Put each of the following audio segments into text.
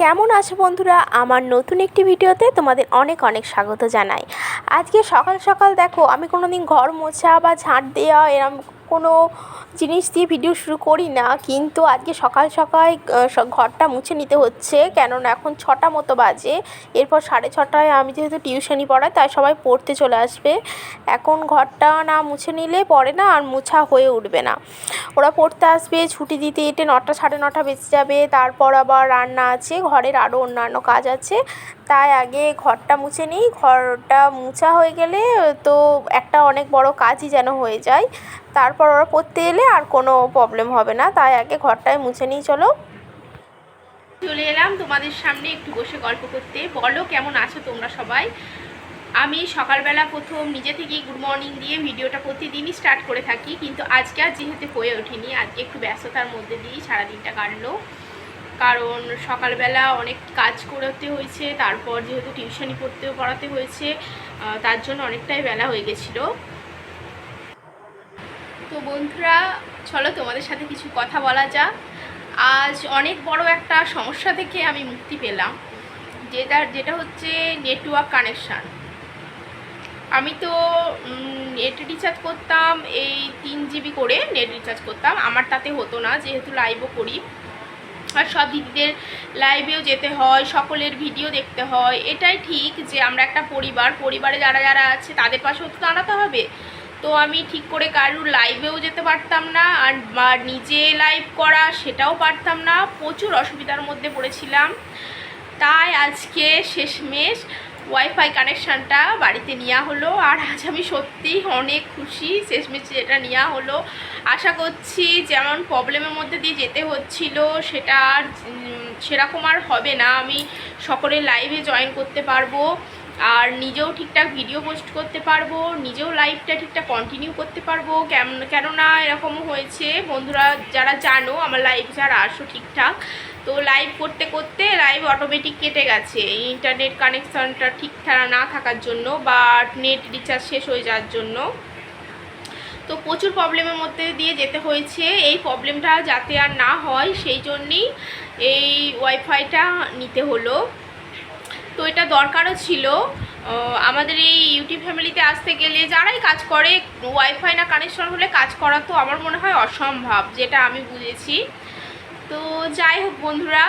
কেমন আছো বন্ধুরা? আমার নতুন একটি ভিডিওতে তোমাদের অনেক অনেক স্বাগত জানাই। আজকে সকাল সকাল দেখো, আমি কোনো দিন ঘর মোছা বা ঝাঁট দেওয়া এরম কোনো জিনিস দিয়ে ভিডিও শুরু করি না, কিন্তু আজকে সকাল সকাল ঘরটা মুছে নিতে হচ্ছে। কেননা এখন ছটা মতো বাজে। এরপর সাড়ে ছটায় আমি যেহেতু টিউশনি পড়াই, তাই সবাই পড়তে চলে আসবে। এখন ঘরটা না মুছে নিলে পরে না আর মুছা হয়ে উঠবে না। ওরা পড়তে আসবে, ছুটি দিতে এটে নটা, সাড়ে নটা বেজে যাবে। তারপর আবার রান্না আছে, ঘরের আরও অন্যান্য কাজ আছে। তাই আগে ঘরটা মুছে নিই। ঘরটা মুছা হয়ে গেলে তো একটা অনেক বড় কাজই যেন হয়ে যায়। তারপর ওরা পড়তে এলে আর কোনো প্রবলেম হবে না। তাই আগে ঘরটায় মুছে নিই, চলো। চলে এলাম তোমাদের সামনে একটু বসে গল্প করতে। বলো, কেমন আছো তোমরা সবাই? আমি সকালবেলা প্রথম নিজে থেকেই গুড মর্নিং দিয়ে ভিডিওটা প্রতিদিনই স্টার্ট করে থাকি, কিন্তু আজকে আর যেহেতু হয়ে ওঠেনি, আজকে একটু ব্যস্ততার মধ্যে দিয়েই সারাদিনটা কাটলো। কারণ সকালবেলা অনেক কাজ করতে হয়েছে, তারপর যেহেতু টিউশনি পড়তেও পড়াতে হয়েছে তার জন্য অনেকটাই বেলা হয়ে গেছিল। তো বন্ধুরা, চলো তোমাদের সাথে কিছু কথা বলা যাক। আজ অনেক বড় একটা সমস্যা থেকে আমি মুক্তি পেলাম, যেটা যেটা হচ্ছে নেটওয়ার্ক কানেকশান আমি তো নেট রিচার্জ করতাম, এই তিন জিবি করে নেট রিচার্জ করতাম। আমার তাতে হতো না, যেহেতু লাইভও করি। আর সব দিদিদের লাইভেও যেতে হয়, সকলের ভিডিও দেখতে হয়। এটাই ঠিক যে আমরা একটা পরিবার, পরিবারে যারা যারা আছে, তাদের পাশেও তো দাঁড়াতে হবে। তো আমি ঠিক করে কারুর লাইভেও যেতে পারতাম না, আর বা নিজে লাইভ করা সেটাও পারতাম না, প্রচুর অসুবিধার মধ্যে পড়েছিলাম। তাই আজকে শেষমেশ ওয়াইফাই কানেকশানটা বাড়িতে নেওয়া হলো, আর আজ আমি সত্যি অনেক খুশি শেষমেশ যেটা নেওয়া হলো। আশা করছি যেমন প্রবলেমের মধ্যে দিয়ে যেতে হচ্ছিল, সেটা আর সেরকম আর হবে না। আমি সকলের লাইভে জয়েন করতে পারব। আর নিজেও ঠিকঠাক ভিডিও পোস্ট করতে পারব, নিজেও লাইভটা ঠিকঠাক কন্টিনিউ করতে পারব। কেমন, কেননা এরকম হয়েছে, বন্ধুরা যারা জানো, আমার লাইভ যারা আসো ঠিকঠাক। তো লাইভ করতে করতে লাইভ অটোমেটিক কেটে গেছে। ইন্টারনেট কানেকশনটা ঠিকঠাক না থাকার জন্য বা নেট রিচার্জ শেষ হয়ে যাওয়ার জন্য। তো প্রচুর প্রবলেমের মধ্যে দিয়ে যেতে হয়েছে। এই প্রবলেমটা যাতে আর না হয়, সেই জন্যেই এই ওয়াইফাইটা নিতে হলো। তো এটা দরকারও ছিল। আমাদের এই ইউটিউব ফ্যামিলিতে আসতে গেলে যারাই কাজ করে ওয়াইফাই না কানেকশন হলে কাজ করা তো আমার মনে হয় অসম্ভব, যেটা আমি বুঝেছি। তো যাই হোক বন্ধুরা,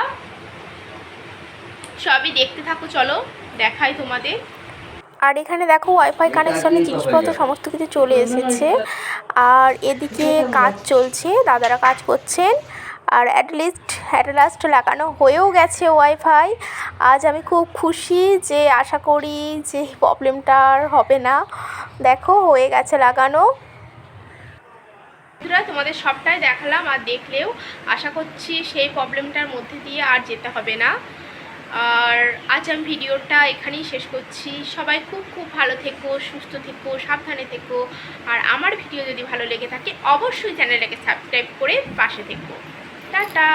সবই দেখতে থাকো, চলো দেখাই তোমাদের। আর এখানে দেখো ওয়াইফাই কানেকশনের জিনিসপত্র সমস্ত কিছু চলে এসেছে। আর এদিকে কাজ চলছে, দাদারা কাজ করছেন। আর অ্যাটলিস্ট অ্যাট লাস্ট লাগানো হয়েও গেছে ওয়াইফাই। আজ আমি খুব খুশি যে আশা করি যে প্রবলেমটা আর হবে না। দেখো, হয়ে গেছে লাগানো। বন্ধুরা, তোমাদের সবটাই দেখালাম আর দেখলেও আশা করছি সেই প্রবলেমটার মধ্যে দিয়ে আর যেতে হবে না। আর আজ আমি ভিডিওটা এখানেই শেষ করছি। সবাই খুব খুব ভালো থেকো, সুস্থ থেকো, সাবধানে থেকো। আর আমার ভিডিও যদি ভালো লেগে থাকে, অবশ্যই চ্যানেলটাকে সাবস্ক্রাইব করে পাশে থেকো। টাটা!